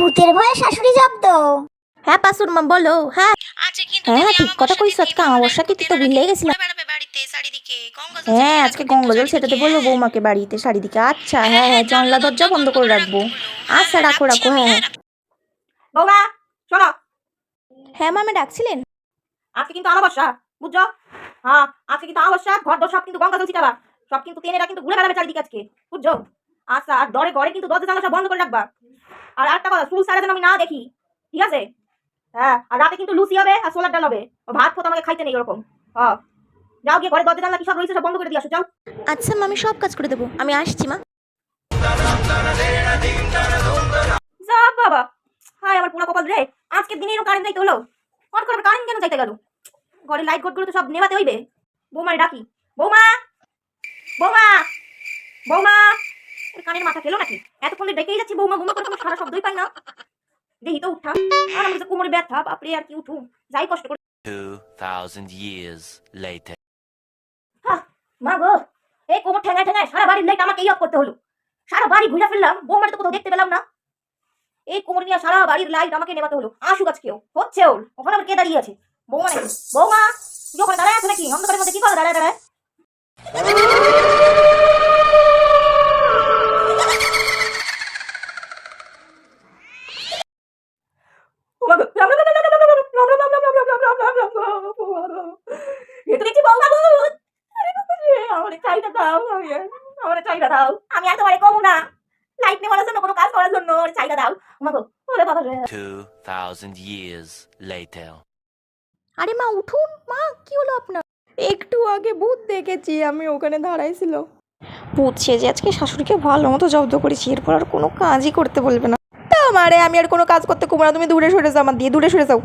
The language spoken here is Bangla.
ভূতের ভয়ে শাশুড়ি জব্দ। হ্যাঁ পাশুর মা বলো হ্যাঁ। আজকে হ্যাঁ, ঠিক কথা আমাকে কইছো, সাথে আজকে অমাবস্যা ঘুরতে তিথি তো ভুলেই গেছিলাম। হ্যাঁ আজকে রাখবে গঙ্গা জল কিন্তু সেটাতে বলব হ্যাঁ। বৌমাকে বাড়িতে চারিদিকে আচ্ছা হ্যাঁ হ্যাঁ জানলা দরজা বন্ধ করে রাখব। আচ্ছা রাখো রাখো হ্যাঁ। হ্যাঁ বৌমা শোনো হ্যাঁ মামা ডাকছিলেন? আজকে কিন্তু অমাবস্যা বুঝছ? হ্যাঁ আজকে কিন্তু অমাবস্যা ঘর দর সব কিন্তু গঙ্গা জল ছিটাবা। সব কিন্তু তেনেরা কিন্তু ঘুরে বেড়াবে চারিদিকে আজকে বুঝছ? আচ্ছা আর ডরে ঘরে কিন্তু দরজা জানলা সব বন্ধ করে রাখবা। আর একটা কথা চুল সারা যেন আমি না দেখি ঠিক আছে? হ্যাঁ আর রাতে কিন্তু লুচি হবে আর সোলার ডাল হবে। ও ভাত ফোত আমাকে খাইতে নেই ওরকম। হ্যাঁ। যাও গিয়ে ঘরে দরজা জানলা কি সব রয়েছে সব বন্ধ করে দিয়ে আসো যাও। আচ্ছা আমি সব কাজ করে দেবো। আমি আসছি মা। যা বাবা। হায় আমার পুরো কপাল রে। আজকে দিনে এরকম কারেন্ট যাইতে হলো? হট করে কারেন্ট কেন যাইতে গেল? ঘরে লাইট গোট তো সব নেভাতে হইবে। বৌমারে ডাকি। বৌমা! বৌমা! বৌমা! কানের মাথা খেলো নাকি? এতক্ষণ ডেকেই যাচ্ছি বৌমা বৌমা করে সারা শব্দই পাই না। দেখি তো উঠা। আর আমি তো কোমরে ব্যথা বাপরে আর কি উঠু? যাই কষ্ট করে। 2,000 years later. মা গো এই কোমর ঠেঙায় ঠেঙায় সারা বাড়ির লাইট আমাকে অফ করতে হলো। সারা বাড়ি ঘুরে ফেললাম বৌমার তো কোথাও দেখতে পেলাম না। এই কোমর নিয়ে সারা বাড়ির লাইট আমাকে নেভাতে হলো। আশু গাছ কেউ হচ্ছে ওর। ওখানে আবার কে দাঁড়িয়ে আছে? বৌমা নাকি বৌমা ওখানে দাঁড়ায় আছে নাকি? অন্ধকারের মধ্যে কি করে দাঁড়ায় দাঁড়ায় এ তো দেখছি বৌমা ভূত। আমার চাইটা দাও আমি আর- আমার চাইটা দাও। আমি আর তোমারে কমু না। লাইট নেওয়ার জন্য কোনো কাজ করার জন্য ওর চাইটা দাও। আমাকে ওরে বাবা রে। 2,000 years later. আরে মা উঠুন। মা কি হলো আপনার? একটু আগে ভূত দেখেছি আমি ওখানে দাঁড়াইছিল। ভূত সেজে আজকে শাশুড়িকে ভালো মতো জব্দ করেছি এরপর আর কোনো কাজই করতে বলবে না। তা আমারে আমি আর কোনো কাজ করতে কুমড়া তুমি দূরে সরে যাও আমার দিয়ে দূরে সরে যাও।